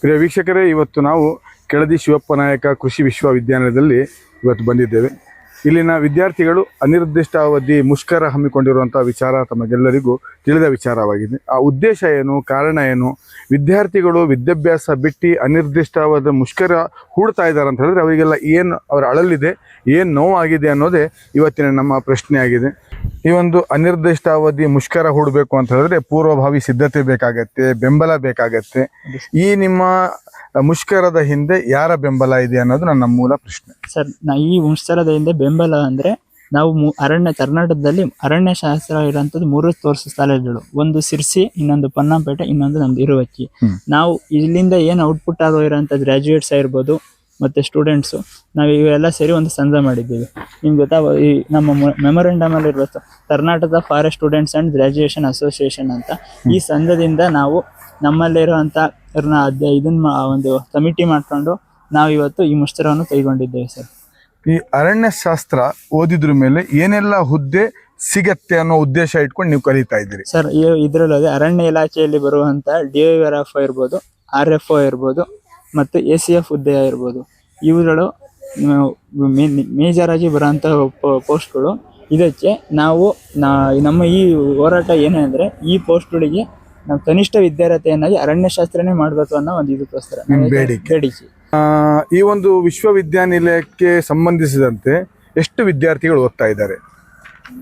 ಪ್ರಿಯ ವೀಕ್ಷಕರೇ ಇವತ್ತು ನಾವು ಕೆಳದಿ ಶಿವಪ್ಪ ನಾಯಕ ಕೃಷಿ ವಿಶ್ವವಿದ್ಯಾಲಯದಲ್ಲಿ ಇವತ್ತು ಬಂದಿದ್ದೇವೆ. ಇಲ್ಲಿನ ವಿದ್ಯಾರ್ಥಿಗಳು ಅನಿರ್ದಿಷ್ಟಾವಧಿ ಮುಷ್ಕರ ಹಮ್ಮಿಕೊಂಡಿರುವಂಥ ವಿಚಾರ ತಮಗೆಲ್ಲರಿಗೂ ತಿಳಿದ ವಿಚಾರವಾಗಿದೆ. ಆ ಉದ್ದೇಶ ಏನು, ಕಾರಣ ಏನು? ವಿದ್ಯಾರ್ಥಿಗಳು ವಿದ್ಯಾಭ್ಯಾಸ ಬಿಟ್ಟು ಅನಿರ್ದಿಷ್ಟಾವಧಿ ಮುಷ್ಕರ ಹೂಡ್ತಾ ಇದ್ದಾರೆ ಅಂತ ಹೇಳಿದ್ರೆ ಅವರಿಗೆಲ್ಲ ಏನು ಅವರ ಅಳಲಿದೆ, ಏನು ನೋವಾಗಿದೆ ಅನ್ನೋದೇ ಇವತ್ತಿನ ನಮ್ಮ ಪ್ರಶ್ನೆ ಆಗಿದೆ ಈ ಒಂದು ಅನಿರ್ದಿಷ್ಟಾವಧಿ ಮುಷ್ಕರ ಹೂಡಬೇಕು ಅಂತ ಹೇಳಿದ್ರೆ ಪೂರ್ವಭಾವಿ ಸಿದ್ಧತೆ ಬೇಕಾಗತ್ತೆ, ಬೆಂಬಲ ಬೇಕಾಗತ್ತೆ. ಈ ನಿಮ್ಮ ಮುಷ್ಕರದ ಹಿಂದೆ ಯಾರ ಬೆಂಬಲ ಇದೆ ಅನ್ನೋದು ನನ್ನ ಮೂಲ ಪ್ರಶ್ನೆ. ಸರ್ ಈ ಮುಷ್ಕರದ ಹಿಂದೆ ಬೆಂಬಲ ಅಂದ್ರೆ ನಾವು ಅರಣ್ಯ ಕರ್ನಾಟಕದಲ್ಲಿ ಅರಣ್ಯ ಶಾಸ್ತ್ರ ಇರೋಂಥದ್ದು ಮೂರು ತೋರಿಸ ಸ್ಥಳಗಳು. ಒಂದು ಸಿರ್ಸಿ ಇನ್ನೊಂದು ಪೊನ್ನಂಪೇಟೆ ಇನ್ನೊಂದು ನಮ್ದು ಇರುವಕ್ಕಿ. ನಾವು ಇಲ್ಲಿಂದ ಏನು ಔಟ್ಪುಟ್ ಆಗೋ ಇರೋಂಥ ಗ್ರಾಜುಯೇಟ್ಸ್ ಆಗಿರ್ಬೋದು ಮತ್ತೆ ಸ್ಟೂಡೆಂಟ್ಸು ನಾವು ಇವೆಲ್ಲ ಸೇರಿ ಒಂದು ಸಂಘ ಮಾಡಿದ್ದೀವಿ. ನಿಮ್ಗೆ ಗೊತ್ತಾ ಈ ನಮ್ಮ ಮೆಮೊರೆಂಡಮ್ ಅಲ್ಲಿ ಇರುವ Karnataka forest students and graduation association ಅಂತ. ಈ ಸಂಘದಿಂದ ನಾವು ನಮ್ಮಲ್ಲಿರುವಂಥ ಇವ್ರನ್ನ ಅದೇ ಇದನ್ನ ಒಂದು ಕಮಿಟಿ ಮಾಡ್ಕೊಂಡು ನಾವು ಇವತ್ತು ಈ ಮುಷ್ಕರವನ್ನು ಕೈಗೊಂಡಿದ್ದೇವೆ ಸರ್. ಈ ಅರಣ್ಯಶಾಸ್ತ್ರ ಓದಿದ್ರ ಮೇಲೆ ಏನೆಲ್ಲ ಹುದ್ದೆ ಸಿಗತ್ತೆ ಅನ್ನೋ ಉದ್ದೇಶ ಇಟ್ಕೊಂಡು ನೀವು ಕಲಿತಾ ಇದ್ದೀರಿ? ಸರ್ ಇದರಲ್ಲದೆ ಅರಣ್ಯ ಇಲಾಖೆಯಲ್ಲಿ ಬರುವಂತ ಡಿ ಎಫ್ ಇರ್ಬೋದು ಆರ್ ಎಫ್ ಒ ಇರ್ಬೋದು ಮತ್ತು ಎ ಸಿ ಎಫ್ ಹುದ್ದೆ ಇರ್ಬೋದು. ಇವುಗಳು ಮೇಜರ್ ಆಗಿ ಬರುವಂತಹ ಪೋಸ್ಟ್ಗಳು. ಇದಕ್ಕೆ ನಾವು ನಮ್ಮ ಈ ಹೋರಾಟ ಏನಂದ್ರೆ ಈ ಪೋಸ್ಟ್ಗಳಿಗೆ ನಾವು ಕನಿಷ್ಠ ವಿದ್ಯಾರ್ಥಿಯನ್ನಾಗಿ ಅರಣ್ಯಶಾಸ್ತ್ರನೇ ಮಾಡಬೇಕು ಅನ್ನೋ ಒಂದು ಇದಕ್ಕೋಸ್ಕರ ಬೇಡಿಕೆ. ಬೇಡಿಕೆ. ಆ, ಈ ಒಂದು ವಿಶ್ವವಿದ್ಯಾನಿಲಯಕ್ಕೆ ಸಂಬಂಧಿಸಿದಂತೆ ಎಷ್ಟು ವಿದ್ಯಾರ್ಥಿಗಳು ಓದ್ತಾ ಇದ್ದಾರೆ?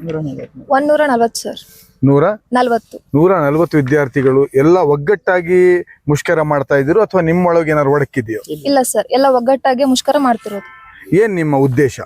ನೂರ ನಲವತ್ತು. ಒಂದೂರ ನಲ್ವತ್ತು ಸರ್. ನೂರ? ನಲ್ವತ್ತು. ನೂರ ನಲವತ್ತು ವಿದ್ಯಾರ್ಥಿಗಳು ಎಲ್ಲ ಒಗ್ಗಟ್ಟಾಗಿ ಮುಷ್ಕರ ಮಾಡ್ತಾ ಇದ್ರು ಅಥವಾ ನಿಮ್ಮೊಳಗೆ ಏನಾದ್ರು ಒಡಕಿದೆಯೋ ಇಲ್ಲ ಸರ್ ಎಲ್ಲ ಒಗ್ಗಟ್ಟಾಗಿ ಮುಷ್ಕರ ಮಾಡ್ತಿರೋದು. ಏನ್ ನಿಮ್ಮ ಉದ್ದೇಶ?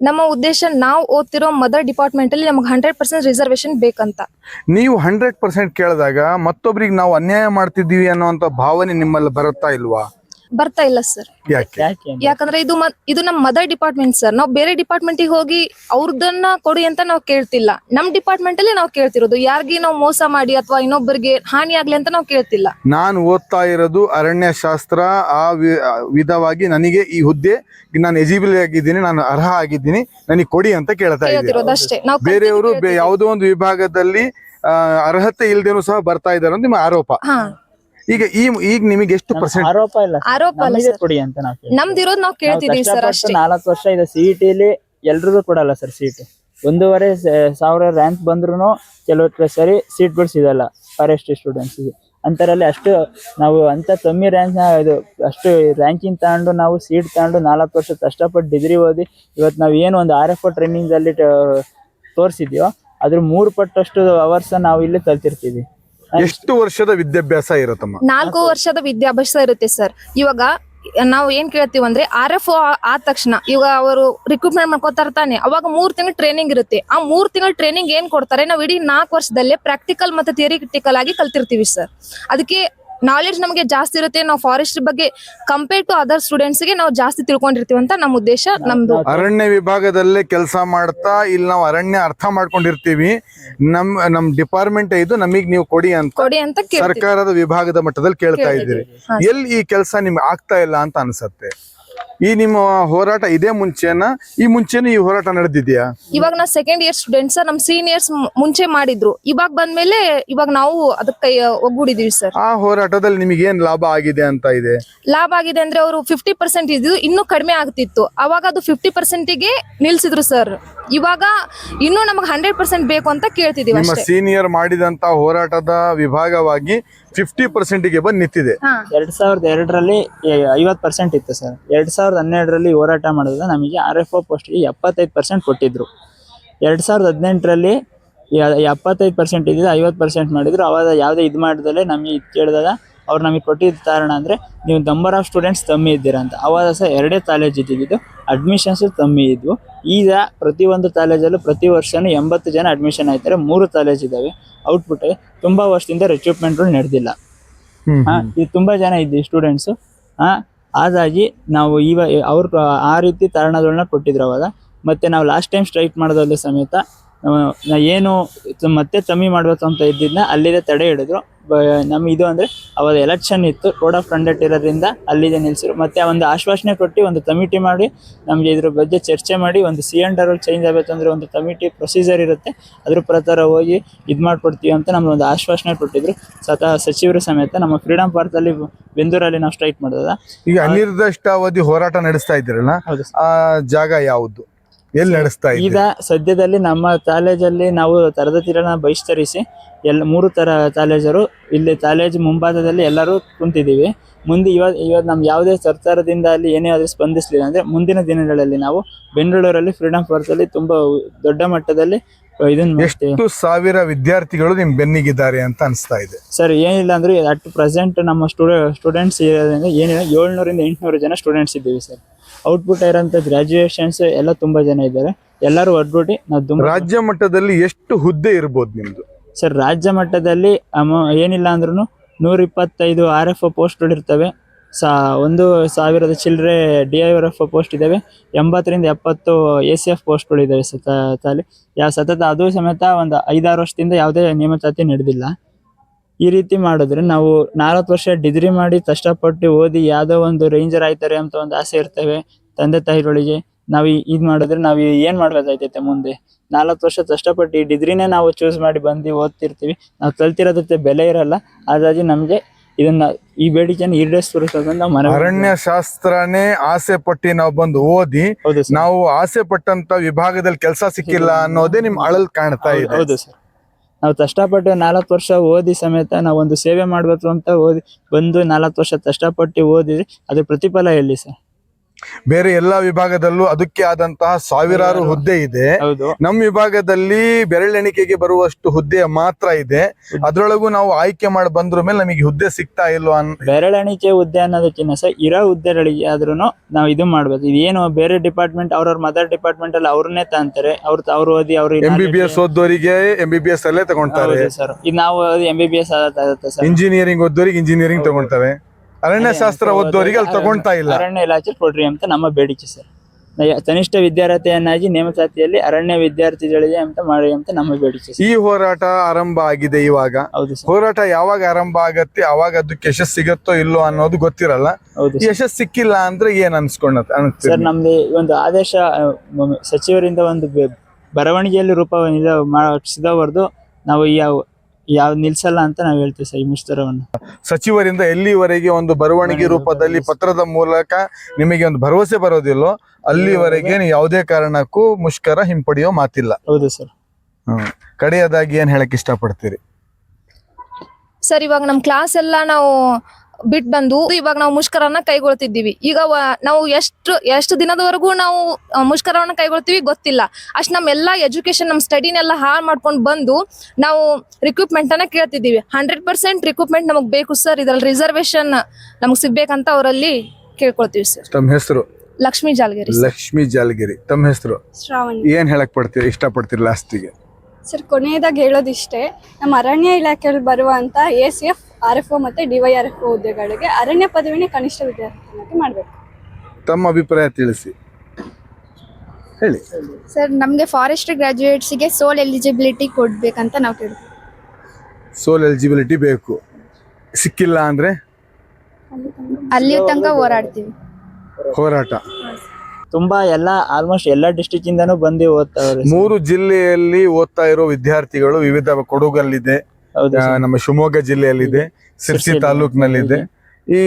ನಮ್ಮ ಉದ್ದೇಶ ನಾವು ಓದ್ತಿರೋ ಮದರ್ ಡಿಪಾರ್ಟ್ಮೆಂಟ್ ಅಲ್ಲಿ ನಮಗೆ ಹಂಡ್ರೆಡ್ ಪರ್ಸೆಂಟ್ ರಿಸರ್ವೇಶನ್ ಬೇಕಂತ. ನೀವು ಹಂಡ್ರೆಡ್ ಪರ್ಸೆಂಟ್ ಕೇಳಿದಾಗ ಮತ್ತೊಬ್ರಿಗೆ ನಾವು ಅನ್ಯಾಯ ಮಾಡ್ತಿದ್ದೀವಿ ಅನ್ನೋ ಭಾವನೆ ನಿಮ್ಮಲ್ಲಿ ಬರುತ್ತಾ ಇಲ್ವಾ? ಬರ್ತಾ ಇಲ್ಲ ಸರ್. ಯಾಕೆ? ಯಾಕೆ ಅಂದ್ರೆ? ಯಾಕಂದ್ರೆ ಇದು ಮ- ಇದು ನಮ್ಮ ಮದರ್ ಡಿಪಾರ್ಟ್ಮೆಂಟ್ ಸರ್. ನಾವು ಬೇರೆ ಡಿಪಾರ್ಟ್ಮೆಂಟ್ ಹೋಗಿ ಅವ್ರದನ್ನ ಕೊಡಿ ಅಂತ ನಾವು ಕೇಳ್ತಿಲ್ಲ. ನಮ್ ಡಿಪಾರ್ಟ್ಮೆಂಟ್ ಅಲ್ಲಿ ನಾವು ಕೇಳ್ತಿರೋದು. ಯಾರಿಗೆ ನಾವು ಮೋಸ ಮಾಡಿ ಅಥವಾ ಇನ್ನೊಬ್ಬರಿಗೆ ಹಾನಿ ಆಗ್ಲಿ ಅಂತ ನಾವು ಕೇಳ್ತಿಲ್ಲ. ನಾನು ಓದ್ತಾ ಇರೋದು ಅರಣ್ಯಶಾಸ್ತ್ರ ಆ ವಿ- ಆ ವಿಧವಾಗಿ ನನಗೆ ಈ ಹುದ್ದೆ ನಾನು ಎಜಿಬಲ್ ಆಗಿದ್ದೀನಿ ನಾನು ಅರ್ಹ ಆಗಿದ್ದೀನಿ ನನಗೆ ಕೊಡಿ ಅಂತ ಕೇಳ್ತಾ ಇದ್ದೀನಿ ಕೇಳ್ತಿರೋದು ಅಷ್ಟೇ. ನಾವು ಬೇರೆಯವರು ಬೇ- ಯಾವುದೋ ಒಂದು ವಿಭಾಗದಲ್ಲಿ ಆ, ಅರ್ಹತೆ ಇಲ್ದೇನು ಸಹ ಬರ್ತಾ ಇದ್ದಾರೆ ಅಂತ ನಿಮ್ಮ ಆರೋಪ. ಹಾ. ಈಗ ಈ ಈಗ ನಿಮಗೆ ಎಷ್ಟು ಪರ್ಸೆಂಟ್ ಆರೋಪ ಇಲ್ಲ ಆರೋಪ ಅಲ್ಲ ನಮಗೆ ಸರ್. ಕೊಡಿ ಅಂತ ನಾವು ಕೇಳ್ತೀವಿ. ನಮ್ದಿರೋದು ನಾವು ನಾವು ಕೇಳ್ತಿದೀವಿ ಸರ್ ಕಷ್ಟಪಟ್ಟು ಅಷ್ಟೇ. ನಾಲ್ಕು ವರ್ಷ ಇದೆ ಸಿ ಇಟಿಲಿ ಎಲ್ರಿಗೂ ಕೊಡಲ್ಲ ಸರ್ ಸೀಟ್ ಒಂದೂವರೆ ಸ- ಸಾವಿರ ರ್ಯಾಂಕ್ ಬಂದ್ರು ಕೆಲವೊಟ್ಟು ಸರಿ ಸೀಟ್ಗಳು ಸಿಗಲ್ಲ ಫಾರೆಸ್ಟ್ ಸ್ಟೂಡೆಂಟ್ಸ್ಗೆ ಅಂತರಲ್ಲಿ ಅಷ್ಟು ನಾವು ಅಂತ ಕಮ್ಮಿ ರ್ಯಾಂಕ್ ಇದು ಅಷ್ಟು ರ್ಯಾಂಕಿಂಗ್ ತಗೊಂಡು ನಾವು ಸೀಟ್ ತಗೊಂಡು ನಾಲ್ಕು ವರ್ಷ ಕಷ್ಟಪಟ್ಟು ಡಿಗ್ರಿ ಓದಿ ಇವತ್ತು ನಾವು ಏನು ಒಂದು ಆರ್ ಎಫ್ ಒ ಟ್ರೈನಿಂಗಲ್ಲಿ ತೋರಿಸಿದ್ಯೋ ಅದ್ರ ಮೂರು ಪಟ್ಟಷ್ಟು ಅವರ್ಸ್ ನಾವು ಇಲ್ಲಿ ಕಲ್ತಿರ್ತೀವಿ. ಎಷ್ಟು ವರ್ಷದ ವಿದ್ಯಾಭ್ಯಾಸ ಇರುತ್ತಮ್ಮ? ನಾಲ್ಕು ವರ್ಷದ ವಿದ್ಯಾಭ್ಯಾಸ ಇರುತ್ತೆ ಸರ್. ಇವಾಗ ನಾವು ಏನ್ ಕೇಳ್ತೀವಿ ಅಂದ್ರೆ ಆರ್ ಎಫ್ ಆದ ತಕ್ಷಣ. ಇವಾಗ ಅವರು ರಿಕ್ರೂಟ್ಮೆಂಟ್ ಮಾಡ್ಕೋತಾರ ತಾನೆ. ಅವಾಗ ಮೂರ್ ತಿಂಗಳ ಟ್ರೈನಿಂಗ್ ಇರುತ್ತೆ. ಆ ಮೂರ್ ತಿಂಗಳ ಟ್ರೈನಿಂಗ್ ಏನ್ ಕೊಡ್ತಾರೆ? ನಾವು ಇಡೀ ನಾಲ್ಕು ವರ್ಷದಲ್ಲೇ ಪ್ರಾಕ್ಟಿಕಲ್ ಮತ್ತೆ ಥಿಯರಿಟಿಕಲ್ ಆಗಿ ಕಲ್ತಿರ್ತೀವಿ ಸರ್. ಅದಕ್ಕೆ ನಾಲೆಡ್ಜ್ ನಮಗೆ ಜಾಸ್ತಿ ಇರುತ್ತೆ. ನಾವು ಫಾರೆಸ್ಟ್ ಬಗ್ಗೆ ಕಂಪೇರ್ ಟು ಅದರ್ ಸ್ಟೂಡೆಂಟ್ಸ್ಗೆ ನಾವು ಜಾಸ್ತಿ ತಿಳ್ಕೊಂಡಿರ್ತೀವಿ ಅಂತ ನಮ್ಮ ಉದ್ದೇಶ ನಮ್ದು. ಅರಣ್ಯ ವಿಭಾಗದಲ್ಲೇ ಕೆಲಸ ಮಾಡ್ತಾ ಇಲ್ಲಿ ನಾವು ಅರಣ್ಯ ಅರ್ಥ ಮಾಡ್ಕೊಂಡಿರ್ತೀವಿ. ನಮ್ ನಮ್ ಡಿಪಾರ್ಟ್ಮೆಂಟ್ ಇದು ನಮಗ್ ನೀವು ಕೊಡಿ ಅಂತ ಕೊಡಿ ಅಂತ ಕೇಳ್ತೀವಿ. ಸರ್ಕಾರದ ವಿಭಾಗದ ಮಟ್ಟದಲ್ಲಿ ಕೇಳ್ತಾ ಇದ್ದೀರಿ. ಎಲ್ಲಿ ಈ ಕೆಲಸ ನಿಮ್ಗೆ ಆಗ್ತಾ ಇಲ್ಲ ಅಂತ ಅನ್ಸತ್ತೆ? ಈ ನಿಮ್ಮ ಹೋರಾಟ ಇದೇ ಮುಂಚೆನ? ಈ ಮುಂಚೆನೂ ಈ ಹೋರಾಟ ನಡೆದಿದ್ಯಾ? ಇವಾಗ ನಾ ಸೆಕೆಂಡ್ ಇಯರ್ ಸ್ಟೂಡೆಂಟ್ ಸರ್ ನಮ್ ಸೀನಿಯರ್ಸ್ ಮುಂಚೆ ಮಾಡಿದ್ರು. ಇವಾಗ ಬಂದ್ಮೇಲೆ ಇವಾಗ ನಾವು ಅದಕ್ಕೆ ಒಗ್ಗೂಡಿದೀವಿ ಸರ್ ಆ ಹೋರಾಟದಲ್ಲಿ ನಿಮಗೆ ಏನ್ ಲಾಭ ಆಗಿದೆ ಅಂತ ಇದೆ? ಲಾಭ ಆಗಿದೆ ಅಂದ್ರೆ ಅವರು ಫಿಫ್ಟಿ ಪರ್ಸೆಂಟ್ ಇದ್ದು ಇನ್ನೂ ಕಡಿಮೆ ಆಗ್ತಿತ್ತು. ಅವಾಗ ಅದು ಫಿಫ್ಟಿ ಪರ್ಸೆಂಟಿಗೆ ನಿಲ್ಸಿದ್ರು ಸರ್ ಇವಾಗ ಇನ್ನು ನಮಗೆ ಹಂಡ್ರೆಡ್ ಪರ್ಸೆಂಟ್ ಬೇಕು ಅಂತ ಕೇಳ್ತಿದೀವಿ ನಿಮ್ಮ ಅಷ್ಟೇ. ಸೀನಿಯರ್ ಮಾಡಿದಂತ ಹೋರಾಟದ ವಿಭಾಗವಾಗಿ ಫಿಫ್ಟಿ ಪರ್ಸೆಂಟ್ಗೆ ಬಂದು ನಿಂತಿದೆ. ಎರಡ್ ಸಾವಿರದ ಎರಡರಲ್ಲಿ ಐವತ್ತು ಪರ್ಸೆಂಟ್ ಇತ್ತು ಸರ್ ಎರಡ್ ಸಾವಿರದ ಹನ್ನೆರಡರಲ್ಲಿ ಹೋರಾಟ ಮಾಡಿದಾಗ ನಮಗೆ ಆರ್ ಎಫ್ ಒ ಪೋಸ್ಟ್ಗೆ ಎಪ್ಪತ್ತೈದು ಪರ್ಸೆಂಟ್ ಕೊಟ್ಟಿದ್ರು. ಎರಡು ಸಾವಿರದ ಹದಿನೆಂಟರಲ್ಲಿ ಎಪ್ಪತ್ತೈದು ಪರ್ಸೆಂಟ್ ಇದ್ದಿದ್ದು ಐವತ್ತು ಪರ್ಸೆಂಟ್ ಮಾಡಿದ್ರು. ಅವಾಗ ಯಾವುದೇ ಇದು ಮಾಡಿದಲ್ಲೇ ನಮಗೆ ಇದು ಕೇಳಿದಾಗ ಅವ್ರು ನಮಗೆ ಕೊಟ್ಟಿದ್ದ ಕಾರಣ ಅಂದರೆ ನೀವು ನಂಬರ್ ಆಫ್ ಸ್ಟೂಡೆಂಟ್ಸ್ ಕಮ್ಮಿ ಇದ್ದೀರ ಅಂತ. ಅವಾಗ ಸಹ ಎರಡೇ ಕಾಲೇಜ್ ಇದ್ದಿದ್ದು ಅಡ್ಮಿಷನ್ಸ್ ಕಮ್ಮಿ ಇದ್ವು. ಈಗ ಪ್ರತಿಯೊಂದು ಕಾಲೇಜಲ್ಲೂ ಪ್ರತಿ ವರ್ಷವೂ ಎಂಬತ್ತು ಜನ ಅಡ್ಮಿಷನ್ ಆಯ್ತಾರೆ. ಮೂರು ಕಾಲೇಜ್ ಇದ್ದಾವೆ. ಔಟ್ಪುಟ್ ತುಂಬ ವರ್ಷದಿಂದ ರಿಕ್ರೂಟ್ಮೆಂಟ್ಗಳು ನಡೆದಿಲ್ಲ. ಹಾಂ ಇದು ತುಂಬಾ ಜನ ಇದ್ವಿ ಸ್ಟೂಡೆಂಟ್ಸ್ ಹಾ ಹಾಗಾಗಿ ನಾವು ಇವ ಅವ್ರು ಆ ರೀತಿ ಕಾರಣಗಳನ್ನ ಕೊಟ್ಟಿದ್ರು ಅವಾಗ. ಮತ್ತು ನಾವು ಲಾಸ್ಟ್ ಟೈಮ್ ಸ್ಟ್ರೈಕ್ ಮಾಡಿದಲ್ಲಿ ಸಮೇತ ಏನು ಮತ್ತೆ ಕಮ್ಮಿ ಮಾಡಬೇಕು ಅಂತ ಇದ್ದಿದ್ನ ಅಲ್ಲಿದೆ ತಡೆ ಹಿಡಿದ್ರು. ಬ ನಮ್ಗೆ ಇದು ಅಂದರೆ ಅವಾಗ ಎಲೆಕ್ಷನ್ ಇತ್ತು. ಕೋಡ್ ಆಫ್ ಕಂಡಕ್ಟ್ ಇರೋದ್ರಿಂದ ಅಲ್ಲಿದೆ ನಿಲ್ಸಿರು ಮತ್ತೆ ಒಂದು ಆಶ್ವಾಸನೆ ಕೊಟ್ಟು ಒಂದು ಕಮಿಟಿ ಮಾಡಿ ನಮಗೆ ಇದ್ರ ಬಗ್ಗೆ ಚರ್ಚೆ ಮಾಡಿ ಒಂದು ಸಿ ಎನ್ ಡರ್ ಚೇಂಜ್ ಆಗಬೇಕು ಅಂದರೆ ಒಂದು ಕಮಿಟಿ ಪ್ರೊಸೀಜರ್ ಇರುತ್ತೆ. ಅದ್ರ ಪ್ರಕಾರ ಹೋಗಿ ಇದು ಮಾಡ್ಕೊಡ್ತೀವಿ ಅಂತ ನಮ್ಗೆ ಒಂದು ಆಶ್ವಾಸನೆ ಕೊಟ್ಟಿದ್ರು. ಸತ ಸಚಿವರು ಸಮೇತ ನಮ್ಮ ಫ್ರೀಡಮ್ ಪಾರ್ಕಲ್ಲಿ ಬೆಂದೂರಲ್ಲಿ ನಾವು ಸ್ಟ್ರೈಕ್ ಮಾಡೋದಾ ಈಗ ಅನಿರ್ದಿಷ್ಟಾವಧಿ ಹೋರಾಟ ನಡೆಸ್ತಾ ಇದ್ರಲ್ಲ ಜಾಗ ಯಾವುದು? ಎಲ್ಲಿ ನಡೆಸ್ತಾ ಈಗ ಸದ್ಯದಲ್ಲಿ ನಮ್ಮ ಕಾಲೇಜಲ್ಲಿ ನಾವು ತರಗತಿಗಳನ್ನ ಬಹಿಷ್ಕರಿಸಿ ಎಲ್ಲ ಮೂರು ತರ ಕಾಲೇಜರು ಇಲ್ಲಿ ಕಾಲೇಜ್ ಮುಂಭಾಗದಲ್ಲಿ ಎಲ್ಲರೂ ಕುಂತಿದ್ದೀವಿ. ಮುಂದೆ ಇವಾಗ ಇವಾಗ ನಮ್ಮ ಯಾವುದೇ ಸರ್ಕಾರದಿಂದ ಅಲ್ಲಿ ಏನೇ ಆದರೂ ಸ್ಪಂದಿಸಲಿಲ್ಲ ಅಂದರೆ ಮುಂದಿನ ದಿನಗಳಲ್ಲಿ ನಾವು ಬೆಂಗಳೂರಲ್ಲಿ ಫ್ರೀಡಮ್ ಅಲ್ಲಿ ತುಂಬ ದೊಡ್ಡ ಮಟ್ಟದಲ್ಲಿ ಇದನ್ನು ಮಾಡ್ತೀವಿ. ಎಷ್ಟು ಸಾವಿರ ವಿದ್ಯಾರ್ಥಿಗಳು ನಿಮ್ ಬೆನ್ನಿಗಿದ್ದಾರೆ ಅಂತ ಅನಿಸ್ತಾ ಇದೆ. ಸರ್ ಏನಿಲ್ಲ ಅಂದ್ರೆ ಅಟ್ ಪ್ರೆಸೆಂಟ್ ನಮ್ಮ ಸ್ಟೂಡೆ ಸ್ಟೂಡೆಂಟ್ಸ್ ಇರೋದ್ರಿಂದ ಏನಿಲ್ಲ ಏಳ್ನೂರಿಂದ ಎಂಟುನೂರು ಜನ ಸ್ಟೂಡೆಂಟ್ಸ್ ಇದ್ದೀವಿ ಸರ್. ಔಟ್ಪುಟ್ ಇರೋಂಥ ಗ್ರಾಜುಯೇಷನ್ಸ್ ಎಲ್ಲ ತುಂಬಾ ಜನ ಇದ್ದಾರೆ. ಎಲ್ಲರೂ ಒಡ್ಬಿಟ್ಟು ನಾವು ತುಂಬ ರಾಜ್ಯ ಮಟ್ಟದಲ್ಲಿ ಎಷ್ಟು ಹುದ್ದೆ ಇರ್ಬೋದು ನಿಮ್ದು? ಸರ್ ರಾಜ್ಯ ಮಟ್ಟದಲ್ಲಿ ಅಮೌ ಏನಿಲ್ಲ ಅಂದ್ರೂ ನೂರ ಇಪ್ಪತ್ತೈದು ಆರ್ ಎಫ್ ಪೋಸ್ಟ್ಗಳು ಇರ್ತವೆ. ಸಾ ಒಂದು ಸಾವಿರದ ಚಿಲ್ಲರೆ D I R F post ಇದ್ದಾವೆ ಎಂಬತ್ತರಿಂದ ಎಪ್ಪತ್ತು ಎ ಸಿ ಎಫ್ ಪೋಸ್ಟ್ಗಳು ಇದ್ದಾವೆ ಸತ ತಾಲಿ. ಯಾವ ಸತತ ಅದು ಸಮೇತ ಒಂದು ಐದಾರು ವರ್ಷದಿಂದ ಯಾವುದೇ ನೇಮಕಾತಿ ನಡೆದಿಲ್ಲ. ಈ ರೀತಿ ಮಾಡಿದ್ರೆ ನಾವು ನಾಲ್ಕು ವರ್ಷ ಡಿಗ್ರಿ ಮಾಡಿ ಕಷ್ಟಪಟ್ಟು ಓದಿ ಯಾವುದೋ ಒಂದು ರೇಂಜರ್ ಆಯ್ತಾರೆ ಅಂತ ಒಂದು ಆಸೆ ಇರ್ತವೆ ತಂದೆ ತಾಯಿಗಳಿಗೆ. ನಾವು ಇದು ಮಾಡಿದ್ರೆ ನಾವು ಏನು ಮಾಡ್ಬೇಕಾಯ್ತೈತೆ ಮುಂದೆ? ನಾಲ್ಕು ವರ್ಷ ಕಷ್ಟಪಟ್ಟು ಈ ಡಿಗ್ರಿನೇ ನಾವು ಚೂಸ್ ಮಾಡಿ ಬಂದು ಓದ್ತಿರ್ತೀವಿ. ನಾವು ಕಲ್ತಿರೋದಕ್ಕೆ ಬೆಲೆ ಇರಲ್ಲ. ಹಾಗಾಗಿ ನಮಗೆ ಇದನ್ನ ಈ ಬೇಡಿಕೆಯನ್ನು ಮನವಿ ಅರಣ್ಯ ಶಾಸ್ತ್ರನೇ ಆಸೆ ಪಟ್ಟಿ ನಾವು ಬಂದು ಓದಿ ನಾವು ಆಸೆ ಪಟ್ಟಂತ ವಿಭಾಗದಲ್ಲಿ ಕೆಲಸ ಸಿಕ್ಕಿಲ್ಲ ಅನ್ನೋದೇ ನಿಮ್ ಅಳಲ್ ಕಾಣ್ತಾ ಇದೆ. ಹೌದು ಸರ್. ನಾವು ಕಷ್ಟಪಟ್ಟು ನಾಲ್ಕು ವರ್ಷ ಓದಿ ಸಮೇತ ನಾವು ಒಂದು ಸೇವೆ ಮಾಡಬೇಕು ಅಂತ ಓದಿ, ಬಂದು ನಾಲ್ಕು ವರ್ಷ ಕಷ್ಟಪಟ್ಟು ಓದಿದ್ರೆ ಅದ್ರ ಪ್ರತಿಫಲ ಎಲ್ಲಿ ಸರ್? ಬೇರೆ ಎಲ್ಲಾ ವಿಭಾಗದಲ್ಲೂ ಅದಕ್ಕೆ ಆದಂತಹ ಸಾವಿರಾರು ಹುದ್ದೆ ಇದೆ. ನಮ್ಮ ವಿಭಾಗದಲ್ಲಿ ಬೆರಳೆಣಿಕೆಗೆ ಬರುವಷ್ಟು ಹುದ್ದೆ ಮಾತ್ರ ಇದೆ. ಅದ್ರೊಳಗೂ ನಾವು ಆಯ್ಕೆ ಮಾಡಿ ಬಂದ್ರ ಮೇಲೆ ನಮಗೆ ಹುದ್ದೆ ಸಿಗ್ತಾ ಇಲ್ವಾ ಬೆರಳೆಣಿಕೆ ಹುದ್ದೆ ಅನ್ನೋದಕ್ಕಿಂತ ಸರ್ ಇರೋ ಹುದ್ದೆಗಳಿಗೆ ಆದ್ರೂ ನಾವು ಇದು ಮಾಡ್ಬೇಕು ಇದೇನು ಬೇರೆ ಡಿಪಾರ್ಟ್ಮೆಂಟ್ ಅವ್ರವ್ರ ಮದರ್ ಡಿಪಾರ್ಟ್ಮೆಂಟ್ ಅಲ್ಲಿ ಅವ್ರನ್ನೇ ತಾಂತಾರೆ. ಅವ್ರ ಅವ್ರು ಓದಿ ಅವ್ರಿಗೆ ಎಂ ಬಿ ಬಿ ಎಸ್ ಓದೋರಿಗೆ ಎಂ ಬಿ ಬಿ ಎಸ್ ಅಲ್ಲೇ ತಗೊಂತಾರೆ. ಸರ್. ಈಗ ನಾವು M B B S engineering ಓದೋರಿಗೆ engineering ತಗೊಂತಾರೆ ಅರಣ್ಯ ಶಾಸ್ತ್ರ ಓದುವವರಿಗೆ ಅಲ್ಲಿ ತಗೊಂತಾ ಇಲ್ಲ. ಅರಣ್ಯ ಇಲಾಖೆ ಕೊಡ್ರಿ ಅಂತ ನಮ್ಮ ಬೇಡಿಕೆ ಸರ್. ಕನಿಷ್ಠ ವಿದ್ಯಾರ್ಥಿಯನ್ನಾಗಿ ನೇಮಕಾತಿಯಲ್ಲಿ ಅರಣ್ಯ ವಿದ್ಯಾರ್ಥಿಗಳಿಗೆ ಅಂತ ಮಾಡಿ ಅಂತ ನಮ್ಮ ಬೇಡಿಕೆ ಈ ಹೋರಾಟ ಆರಂಭ ಆಗಿದೆ ಇವಾಗ. ಹೋರಾಟ ಯಾವಾಗ ಆರಂಭ ಆಗತ್ತೆ ಅವಾಗ ಅದಕ್ಕೆ ಯಶಸ್ ಸಿಗತ್ತೋ ಇಲ್ಲೋ ಅನ್ನೋದು ಗೊತ್ತಿರಲ್ಲ. ಯಶಸ್ ಸಿಕ್ಕಿಲ್ಲ ಅಂದ್ರೆ ಏನ್ ಅನ್ಸ್ಕೊಂಡ ಸರ್ ನಮ್ದು ಒಂದು ಆದೇಶ ಸಚಿವರಿಂದ ಒಂದು ಬರವಣಿಗೆಯಲ್ಲಿ ರೂಪ ಮಾಡಿಸಿದವರೆದು ನಾವು ಯಾವ ಯಾವ ನಿಲ್ಸಲ್ಲ ಅಂತ ನಾವು ಹೇಳ್ತೀವಿ ಸರ್ ಈ ಮುಷ್ಕರವನ್ನು ಸಚಿವರಿಂದ ಎಲ್ಲಿವರೆಗೆ ಒಂದು ಬರವಣಿಗೆ ರೂಪದಲ್ಲಿ ಪತ್ರದ ಮೂಲಕ ನಿಮಗೆ ಒಂದು ಭರವಸೆ ಬರೋದಿಲ್ಲೋ ಅಲ್ಲಿವರೆಗೆ ನೀವು ಯಾವುದೇ ಕಾರಣಕ್ಕೂ ಮುಷ್ಕರ ಹಿಂಪಡೆಯೋ ಮಾತಿಲ್ಲ. ಹೌದು ಸರ್. ಹ್ಮ್. ಕಡೆಯದಾಗಿ ಏನ್ ಹೇಳಕ್ ಇಷ್ಟಪಡ್ತೀರಿ? ಸರ್ ಇವಾಗ ನಮ್ ಕ್ಲಾಸ್ ಎಲ್ಲ ನಾವು ಬಿಟ್ ಬಂದು ಇವಾಗ ನಾವು ಮುಷ್ಕರವನ್ನ ಕೈಗೊಳ್ತಿದ್ದೀವಿ. ಈಗ ವ- ನಾವು ಎಷ್ಟು ಎಷ್ಟು ದಿನದವರೆಗೂ ನಾವು ಮುಷ್ಕರವನ್ನ ಕೈಗೊಳ್ತೀವಿ ಗೊತ್ತಿಲ್ಲ. ಅಷ್ಟು ನಮ್ ಎಲ್ಲಾ ಎಜುಕೇಶನ್ ನಮ್ ಸ್ಟಡಿನೆಲ್ಲ ಹಾಳು ಮಾಡ್ಕೊಂಡು ಬಂದು ನಾವು ರಿಕ್ರೂಟ್ಮೆಂಟ್ ಅನ್ನ ಕೇಳ್ತಿದ್ದೀವಿ. ಹಂಡ್ರೆಡ್ ಪರ್ಸೆಂಟ್ ರಿಕ್ರೂಟ್ಮೆಂಟ್ ನಮಗ್ ಬೇಕು ಸರ್. ಇದ್ರಲ್ಲಿ ರಿಸರ್ವೇಶನ್ ನಮಗ್ ಸಿಗ್ಬೇಕಂತ ಅವರಲ್ಲಿ ಕೇಳ್ಕೊಳ್ತೀವಿ ಸರ್. ತಮ್ಮ ಹೆಸರು? ಲಕ್ಷ್ಮೀ ಜಾಲಗಿರಿ ಲಕ್ಷ್ಮಿ ಲಕ್ಷ್ಮೀ ಜಾಲಗಿರಿ. ತಮ್ಮ ಹೆಸರು? ಶ್ರಾವಣಿ. ಏನ್ ಹೇಳಕ್ ಪಡ್ತೀರಿ? ಇಷ್ಟಪಡ್ತೀರಿ ಲಾಸ್ಟಿಗೆ ಸರ್ ಕೊನೆಯದಾಗಿ ಹೇಳೋದಿಷ್ಟೇ ನಮ್ಮ ಅರಣ್ಯ ಇಲಾಖೆಯಲ್ಲಿ ಬರುವಂತ A C F R F O ಮತ್ತೆ ಡಿವೈಆರ್ ಎಫ್ ಹುದ್ದೆಗಳಿಗೆ ಅರಣ್ಯ ಪದವಿನೇ ಕನಿಷ್ಠ ವಿದ್ಯಾರ್ಥಿಗಳಿಗೆ ಮಾಡಬೇಕು. ತಮ್ಮ ಅಭಿಪ್ರಾಯ ತಿಳಿಸಿ. ಹೇಳಿ. ಸರ್ ನಮಗೆ ಫಾರೆಸ್ಟ್ ಗ್ರಾಜುಯೇಟ್ಸಿಗೆ ಸೋಲ್ ಎಲಿಜಿಬಿಲಿಟಿ ಕೊಡ್ಬೇಕಂತ ನಾವು ಕೇಳ್ತೀವಿ. ಸೋಲ್ ಎಲಿಜಿಬಿಲಿಟಿ ಬೇಕು. ಸಿಕ್ಕಿಲ್ಲ ಅಂದ್ರೆ? ಅಲ್ಲಿ ತನಕ ಹೋರಾಡ್ತೀವಿ. ಹೋರಾಟ. ತುಂಬಾ ಎಲ್ಲ ಆಲ್ಮೋಸ್ಟ್ ಎಲ್ಲ ಡಿಸ್ಟಿಕ್ ಇಂದಾನು ಬಂದು ಓದ್ತಾವ್ರೆ. ಮೂರು ಜಿಲ್ಲೆಯಲ್ಲಿ ಓದ್ತಾ ಇರೋ ವಿದ್ಯಾರ್ಥಿಗಳು ವಿವಿಧ ಕೊಡಗಲ್ಲಿದೆ. ನಮ್ಮ ಶಿವಮೊಗ್ಗ ಜಿಲ್ಲೆಯಲ್ಲಿದೆ ಸಿರ್ಸಿ ತಾಲೂಕಿನಲ್ಲಿದೆ. ಈ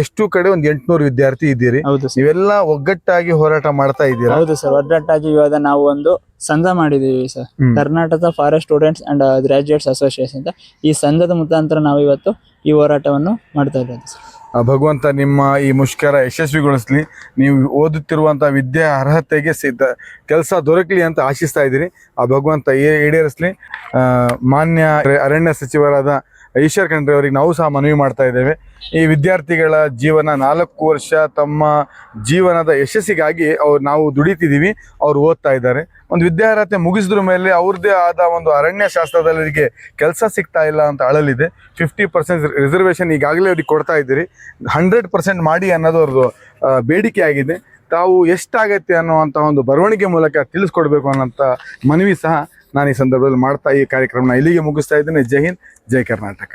ಎಷ್ಟು ಕಡೆ ಒಂದ್ ಎಂಟುನೂರು ವಿದ್ಯಾರ್ಥಿ ಇದ್ದೀರಿ. ಇವೆಲ್ಲ ಒಗ್ಗಟ್ಟಾಗಿ ಹೋರಾಟ ಮಾಡ್ತಾ ಇದ್ದೀರಾ? ಹೌದು ಸರ್ ಒಗ್ಗಟ್ಟಾಗಿ ಇವಾಗ ನಾವು ಒಂದು ಸಂಘ ಮಾಡಿದೀವಿ sir. Karnataka forest students and graduates association ಅಂತ. ಈ ಸಂಘದ ಮುಖಾಂತರ ನಾವು ಇವತ್ತು ಈ ಹೋರಾಟವನ್ನು ಮಾಡ್ತಾ ಇದ್ದಾರೆ ಭಗವಂತ ನಿಮ್ಮ ಈ ಮುಷ್ಕರ ಯಶಸ್ವಿಗೊಳಿಸ್ಲಿ. ನೀವು ಓದುತ್ತಿರುವಂತ ವಿದ್ಯೆ ಅರ್ಹತೆಗೆ ಸಿದ್ಧ, ಕೆಲಸ ದೊರಕಲಿ ಅಂತ ಆಶಿಸ್ತಾ ಇದ್ದೀರಿ. ಆ, ಭಗವಂತ ಈಡೇರಿಸ್ಲಿ. ಮಾನ್ಯ ಅರಣ್ಯ ಸಚಿವರಾದ ಈಶ್ವರ್ ಖಂಡ್ರೆ ಅವರಿಗೆ ನಾವು ಸಹ ಮನವಿ ಮಾಡ್ತಾ ಇದ್ದೇವೆ. ಈ ವಿದ್ಯಾರ್ಥಿಗಳ ಜೀವನ ನಾಲ್ಕು ವರ್ಷ ತಮ್ಮ ಜೀವನದ ಯಶಸ್ಸಿಗಾಗಿ ಅವ್ರು ನಾವು ದುಡಿತಿದ್ದೀವಿ, ಅವ್ರು ಓದ್ತಾ ಇದ್ದಾರೆ. ಒಂದು ವಿದ್ಯಾರ್ಹತೆ ಮುಗಿಸಿದ್ರ ಮೇಲೆ ಅವ್ರದ್ದೇ ಆದ ಒಂದು ಅರಣ್ಯ ಶಾಸ್ತ್ರದಲ್ಲಿ ಕೆಲಸ ಸಿಗ್ತಾ ಇಲ್ಲ ಅಂತ ಅಳಲಿದೆ. ಫಿಫ್ಟಿ ಪರ್ಸೆಂಟ್ ರಿಸರ್ವೇಷನ್ ಈಗಾಗಲೇ ಅವ್ರಿಗೆ ಕೊಡ್ತಾ ಇದ್ದೀರಿ. ಹಂಡ್ರೆಡ್ ಪರ್ಸೆಂಟ್ ಮಾಡಿ ಅನ್ನೋದು ಅವ್ರದ್ದು ಬೇಡಿಕೆ ಆಗಿದೆ. ತಾವು ಎಷ್ಟಾಗತ್ತೆ ಅನ್ನುವಂಥ ಒಂದು ಬರವಣಿಗೆ ಮೂಲಕ ತಿಳಿಸ್ಕೊಡ್ಬೇಕು ಅನ್ನೋಂಥ ಮನವಿ ಸಹ ನಾನು ಈ ಸಂದರ್ಭದಲ್ಲಿ ಮಾಡ್ತಾ ಈ ಕಾರ್ಯಕ್ರಮನ ಇಲ್ಲಿಗೆ ಮುಗಿಸ್ತಾ ಇದ್ದೀನಿ. ಜೈ ಹಿಂದ್ ಜೈ ಕರ್ನಾಟಕ.